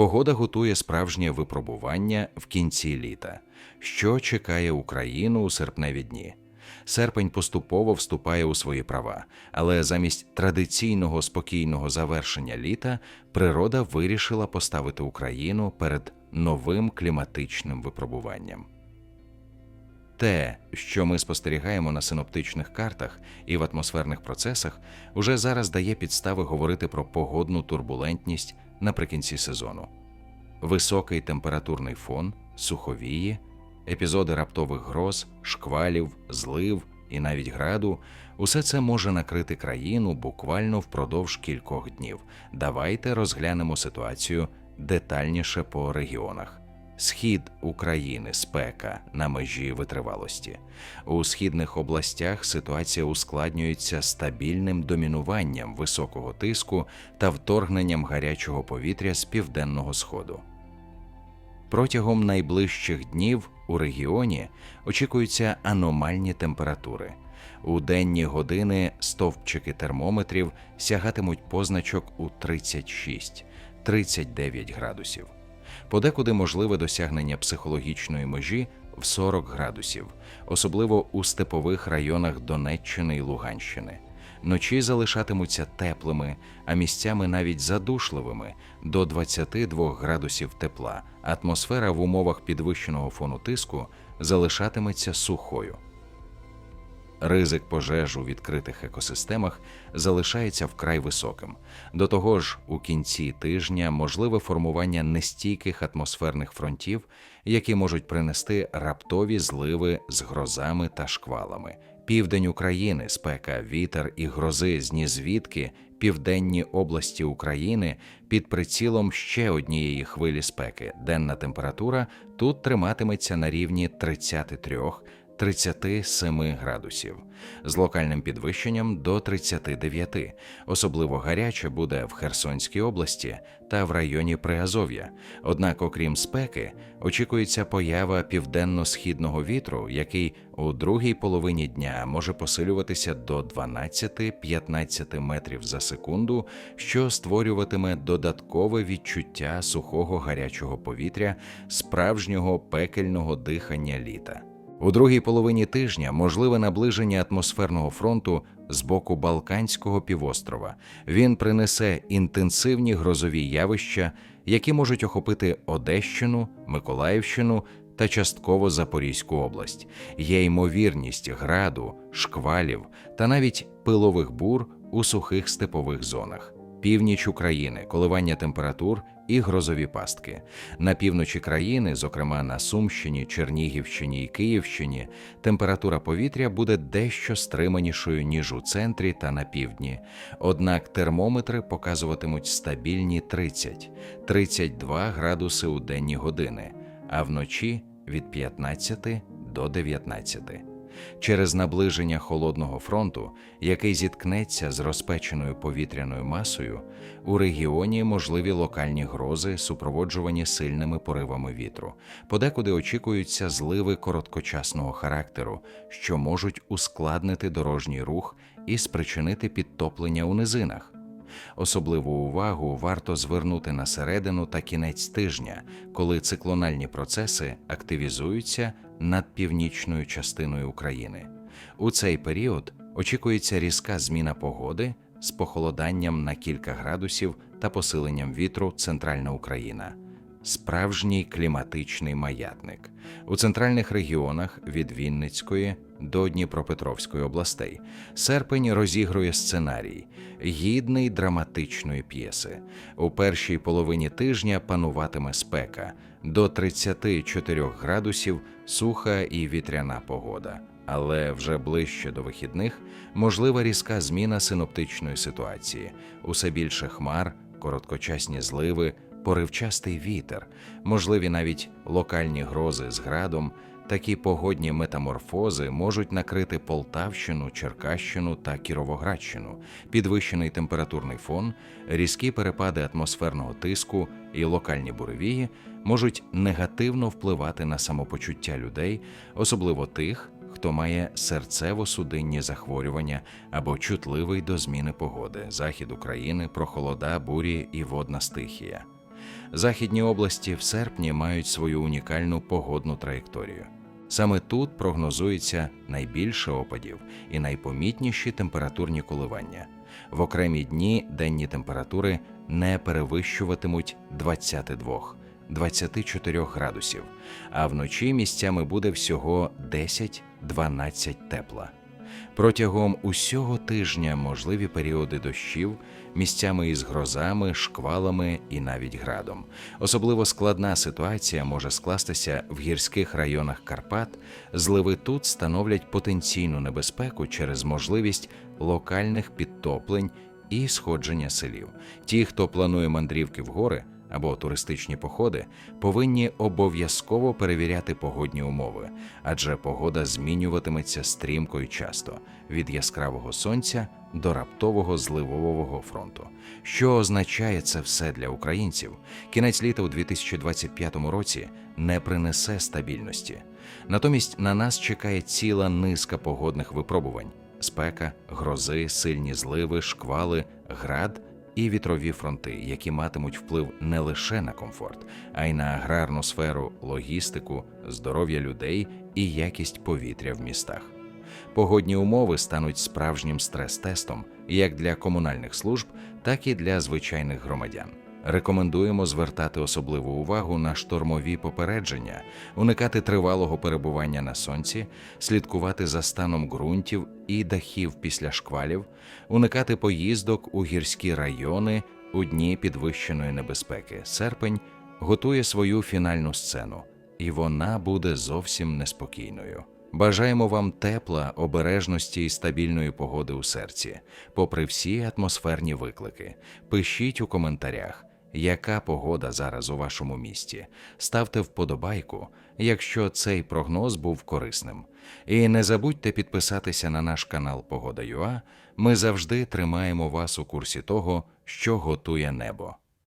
Погода готує справжнє випробування в кінці літа, що чекає Україну у серпневі дні. Серпень поступово вступає у свої права, але замість традиційного спокійного завершення літа природа вирішила поставити Україну перед новим кліматичним випробуванням. Те, що ми спостерігаємо на синоптичних картах і в атмосферних процесах, уже зараз дає підстави говорити про погодну турбулентність наприкінці сезону. Високий температурний фон, суховії, епізоди раптових гроз, шквалів, злив і навіть граду усе це може накрити країну буквально впродовж кількох днів. Давайте розглянемо ситуацію детальніше по регіонах. Схід України спека на межі витривалості. У східних областях ситуація ускладнюється стабільним домінуванням високого тиску та вторгненням гарячого повітря з південного сходу. Протягом найближчих днів у регіоні очікуються аномальні температури. У денні години стовпчики термометрів сягатимуть позначок у 36-39 градусів. Подекуди можливе досягнення психологічної межі в 40 градусів, особливо у степових районах Донеччини і Луганщини. Ночі залишатимуться теплими, а місцями навіть задушливими до 22 градусів тепла. Атмосфера в умовах підвищеного фону тиску залишатиметься сухою. Ризик пожеж у відкритих екосистемах залишається вкрай високим. До того ж, у кінці тижня можливе формування нестійких атмосферних фронтів, які можуть принести раптові зливи з грозами та шквалами. Південь України, спека, вітер і грози з нізвідки, південні області України під прицілом ще однієї хвилі спеки. Денна температура тут триматиметься на рівні 33 37 градусів з локальним підвищенням до 39. Особливо гаряче буде в Херсонській області та в районі Приазов'я. Однак, окрім спеки, очікується поява південно-східного вітру, який у другій половині дня може посилюватися до 12-15 метрів за секунду, що створюватиме додаткове відчуття сухого гарячого повітря, справжнього пекельного дихання літа. У другій половині тижня можливе наближення атмосферного фронту з боку Балканського півострова. Він принесе інтенсивні грозові явища, які можуть охопити Одещину, Миколаївщину та частково Запорізьку область. Є ймовірність граду, шквалів та навіть пилових бур у сухих степових зонах. Північ України, коливання температур і грозові пастки. На півночі країни, зокрема на Сумщині, Чернігівщині і Київщині, температура повітря буде дещо стриманішою ніж у центрі та на півдні. Однак термометри показуватимуть стабільні 30-32 градуси у денні години, а вночі від 15 до 19 через наближення холодного фронту, який зіткнеться з розпеченою повітряною масою, у регіоні можливі локальні грози, супроводжувані сильними поривами вітру. Подекуди очікуються зливи короткочасного характеру, що можуть ускладнити дорожній рух і спричинити підтоплення у низинах. Особливу увагу варто звернути на середину та кінець тижня, коли циклональні процеси активізуються над північною частиною України. У цей період очікується різка зміна погоди з похолоданням на кілька градусів та посиленням вітру центральна Україна. Справжній кліматичний маятник у центральних регіонах від Вінницької до Дніпропетровської областей. Серпень розігрує сценарій, гідний драматичної п'єси. У першій половині тижня пануватиме спека до 34 градусів, суха і вітряна погода. Але вже ближче до вихідних можлива різка зміна синоптичної ситуації, усе більше хмар, короткочасні зливи поривчастий вітер, можливі навіть локальні грози з градом, такі погодні метаморфози можуть накрити Полтавщину, Черкащину та Кіровоградщину, підвищений температурний фон, різкі перепади атмосферного тиску і локальні буревії можуть негативно впливати на самопочуття людей, особливо тих. Хто має серцево-судинні захворювання або чутливий до зміни погоди, захід України, прохолода, бурі і водна стихія. Західні області в серпні мають свою унікальну погодну траєкторію. Саме тут прогнозується найбільше опадів і найпомітніші температурні коливання. В окремі дні денні температури не перевищуватимуть 22-24 градусів, а вночі місцями буде всього 10-12 тепла. Протягом усього тижня можливі періоди дощів, місцями із грозами, шквалами і навіть градом. Особливо складна ситуація може скластися в гірських районах Карпат. Зливи тут становлять потенційну небезпеку через можливість локальних підтоплень і сходження селів. Ті, хто планує мандрівки в гори або туристичні походи, повинні обов'язково перевіряти погодні умови, адже погода змінюватиметься стрімко і часто від яскравого сонця до раптового зливового фронту. Що означає це все для українців? Кінець літа у 2025 році не принесе стабільності. Натомість на нас чекає ціла низка погодних випробувань: спека, грози, сильні зливи, шквали, град і вітрові фронти, які матимуть вплив не лише на комфорт, а й на аграрну сферу, логістику, здоров'я людей і якість повітря в містах. Погодні умови стануть справжнім стрес-тестом як для комунальних служб, так і для звичайних громадян. Рекомендуємо звертати особливу увагу на штормові попередження, уникати тривалого перебування на сонці, слідкувати за станом ґрунтів і дахів після шквалів, уникати поїздок у гірські райони у дні підвищеної небезпеки. Серпень готує свою фінальну сцену, і вона буде зовсім неспокійною. Бажаємо вам тепла, обережності і стабільної погоди у серці, попри всі атмосферні виклики. Пишіть у коментарях, яка погода зараз у вашому місті. Ставте вподобайку, якщо цей прогноз був корисним. І не забудьте підписатися на наш канал Погода.ua. Ми завжди тримаємо вас у курсі того, що готує небо.